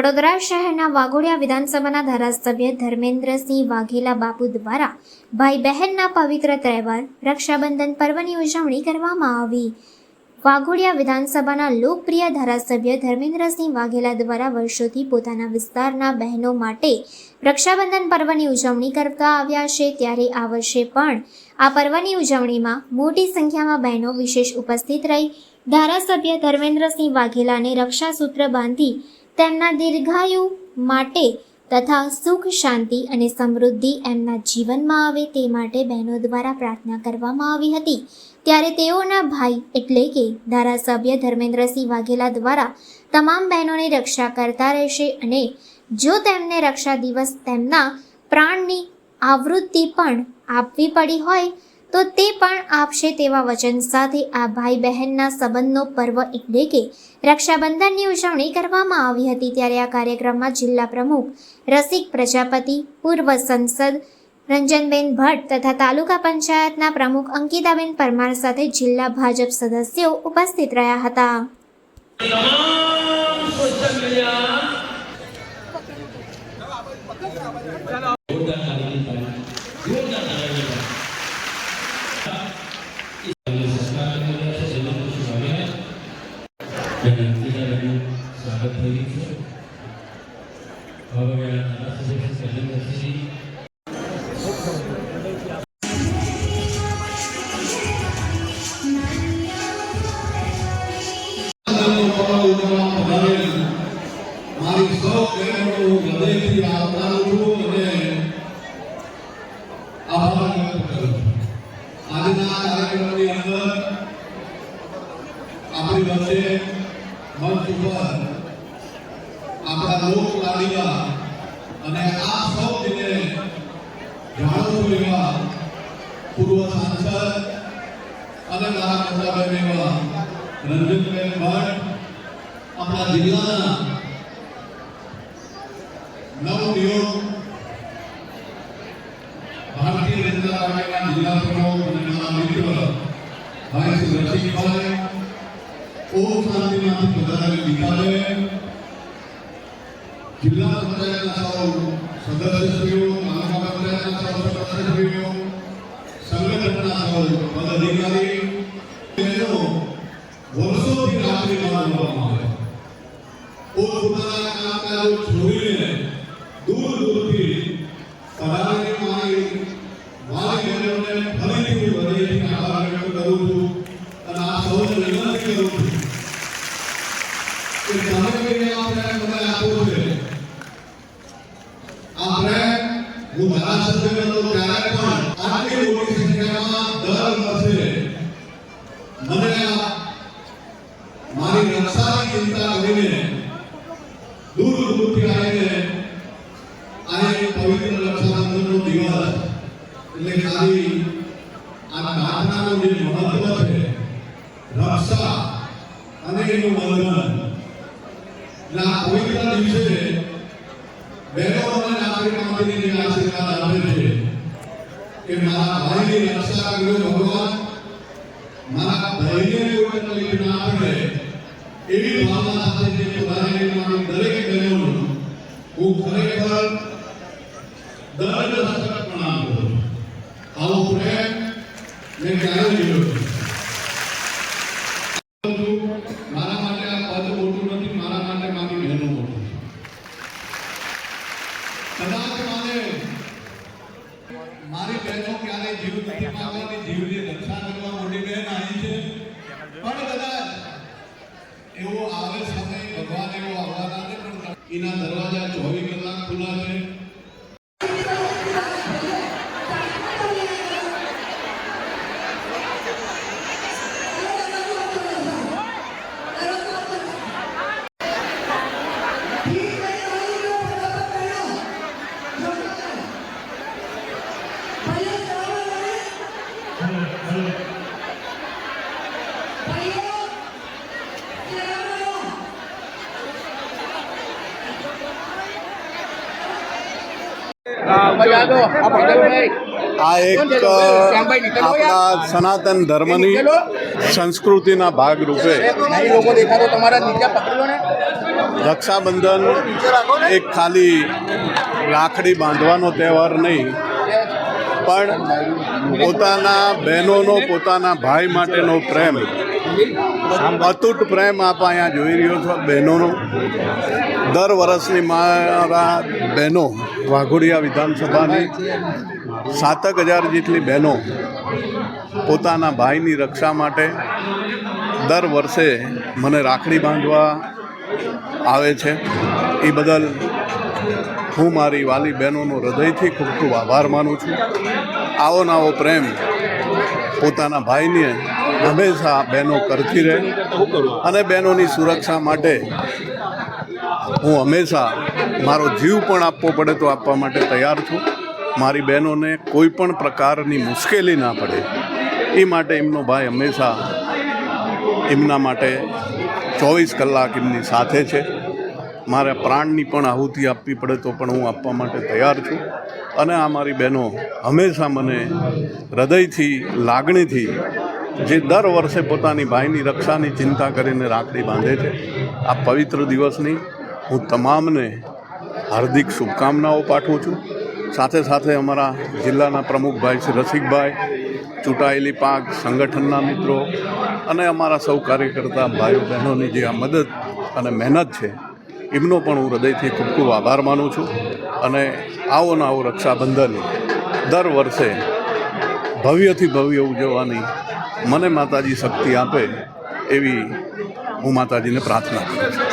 વડોદરા શહેરના વાઘોડિયા વિધાનસભાના ધારાસભ્ય ધર્મેન્દ્રસિંહ વાઘેલા બાપુ દ્વારા ભાઈ બહેનના પવિત્ર તહેવાર, રક્ષાબંધન પર્વની ઉજવણી કરવામાં આવી. વાઘોડિયા વિધાનસભાના લોકપ્રિય ધારાસભ્ય ધર્મેન્દ્રસિંહ વાઘેલા દ્વારા વર્ષોથી પોતાના વિસ્તારના બહેનો માટે રક્ષાબંધન પર્વની ઉજવણી કરતા આવ્યા છે. ત્યારે આ વર્ષે પણ આ પર્વની ઉજવણીમાં મોટી સંખ્યામાં બહેનો વિશેષ ઉપસ્થિત રહી. ધારાસભ્ય ધર્મેન્દ્રસિંહ વાઘેલાને રક્ષાસૂત્ર બાંધી તેમના દીર્ઘાયુ માટે તથા સુખ, શાંતિ અને સમૃદ્ધિ એમના જીવનમાં આવે તે માટે બહેનો દ્વારા પ્રાર્થના કરવામાં આવી હતી. ત્યારે તેઓના ભાઈ એટલે કે ધારાસભ્ય ધર્મેન્દ્રસિંહ વાઘેલા દ્વારા તમામ બહેનોની રક્ષા કરતા રહેશે અને જો તેમને રક્ષા દિવસ તેમના પ્રાણની આવૃત્તિ પણ આપવી પડી હોય તો તે પણ આપશે તેવા વચન સાથે આ ભાઈ બહેનના સંબંધનો પર્વ એટલે કે રક્ષાબંધનની ઉજવણી કરવામાં આવી હતી ત્યારે આ કાર્યક્રમમાં જિલ્લા પ્રમુખ, રસિક પ્રજાપતિ, પૂર્વ સંસદ, રંજનબેન ભટ્ટ તથા તાલુકા પંચાયતના પ્રમુખ અંકિતાબેન પરમાર સાથે જિલ્લા ભાજપ સદસ્યો ઉપસ્થિત રહ્યા હતા તમામ સોશિયલ મીડિયા જોરદાર તાળીની પાડી. જોરદાર તાળીની પાડી. સંસ્કાર કરી રહ્યા છે, જયંતિભાઈ વાઘેલા. અને અંકિતાબેનનું સ્વાગત થઈ રહ્યું છે. હવે આ ધારાસભ્ય શ્રી શૈલેન્દ્રસિંહજી મારી સૌ બહેનોનો હું હૃદયથી આવકારું છું અને આભાર વ્યક્ત કરું છું. આજના કાર્યક્રમની અંદર આપણી વચ્ચે મંચ ઉપર આપણા લોક લાડીલા અને આ સૌ જેને જાણો છો એવા પૂર્વ સાંસદ અને મારા મોટાબહેન એવા રંજનબેન ભટ્ટ આપણા જિલ્લાના નવનિયુક્ત ભારતીય જનતા પાર્ટીના જિલ્લા પ્રમુખ અને મારા મિત્ર ભાઈ શ્રી રસિકભાઈ ઓમ શાંતિમાંથી પધારેલ ગીતાબેન જિલ્લા પંચાયતના સૌ સદસ્યશ્રીઓ તાલુકા કામકાજો છોડીને દૂર દૂરથી પધારેલી મારી મારી બહેનોને ફરીથી હૃદયથી છું અને આ સૌને વિનંતી કરું છું કે કહીને આ પ્રેમ મને આપો છે આ પ્રેમ ધારાસભ્ય હતો આટલી એટલે ખાલી આ પ્રાર્થનાનું જે મહત્વ છે, રક્ષા અને એનું બંધન. એટલે આ પવિત્ર દિવસે મારા ભાઈની રક્ષા કર્યો મારા ભાઈને કોઈ તકલીફ ના પડે એવી ભાવના સાથે જે પધારેલી મારી દરેક બહેનોનું હું ખરેખર દંડ હસ્તક પ્રણામ કરું. આવો પ્રેમ મેં ક્યારે જોયો નથી. પરંતુ મારા માટે આ પદ મોટું નથી મારા માટે મારી બહેનો મોટું છે કદાચ મારે મારી બહેનો ક્યારે જીવ નથી માગવાની જીવની રક્ષા કરવા મોટી બહેન આવી છે પણ કદાચ એવો આવે સમય ભગવાન એવો આવવાના છે પણ એના દરવાજા ચોવીસ કલાક ખુલ્લા છે. આ એક આપણા સનાતન ધર્મની સંસ્કૃતિના ભાગ રૂપે નહીં લોકો દેખાતો તમારા નીચે પકડી લો ને? રક્ષાબંધન એક ખાલી રાખડી બાંધવાનો તહેવાર નહીં. પણ પોતાના બહેનોનો પોતાના ભાઈ માટેનો પ્રેમ અતૂટ પ્રેમ આપ અહીંયા જોઈ રહ્યો છો બહેનોનો. દર વર્ષની મારા બહેનો વાઘોડિયા વિધાનસભાની સાતક હજાર જેટલી બહેનો પોતાના ભાઈની રક્ષા માટે દર વર્ષે મને રાખડી બાંધવા આવે છે. એ બદલ હું મારી વાલી બહેનોનો હૃદયથી ખૂબ ખૂબ આભાર માનું છું. આવો નાવો પ્રેમ પોતાના ભાઈને હંમેશા બહેનો કરતી રહે અને બહેનોની સુરક્ષા માટે હું હંમેશા મારો જીવ પણ આપવો પડે તો આપવા માટે તૈયાર છું. મારી બહેનોને કોઈ પણ પ્રકારની મુશ્કેલી ના પડે. એ માટે એમનો ભાઈ હંમેશા એમના માટે ચોવીસ કલાક એમની સાથે છે. મારે પ્રાણની પણ આહુતિ આપવી પડે તો પણ હું આપવા માટે તૈયાર છું. અને આ મારી બહેનો હંમેશા મને હૃદયથી, લાગણીથી જે દર વર્ષે પોતાની ભાઈની રક્ષાની ચિંતા કરીને રાખડી બાંધે છે, આ પવિત્ર દિવસની હું તમામને હાર્દિક શુભકામનાઓ પાઠવું છું. સાથે સાથે અમારા જિલ્લાના પ્રમુખભાઈ શ્રી રસિકભાઈ, ચૂંટાયેલી પાક સંગઠનના મિત્રો અને અમારા સૌ કાર્યકર્તા ભાઈઓ બહેનોની જે આ મદદ અને મહેનત છે એમનો પણ હું હૃદયથી ખૂબ ખૂબ આભાર માનું છું. અને આવો ને આવો રક્ષાબંધન દર વર્ષે ભવ્યથી ભવ્ય ઉજવવાની મને માતાજી શક્તિ આપે એવી હું માતાજીને પ્રાર્થના કરું છું.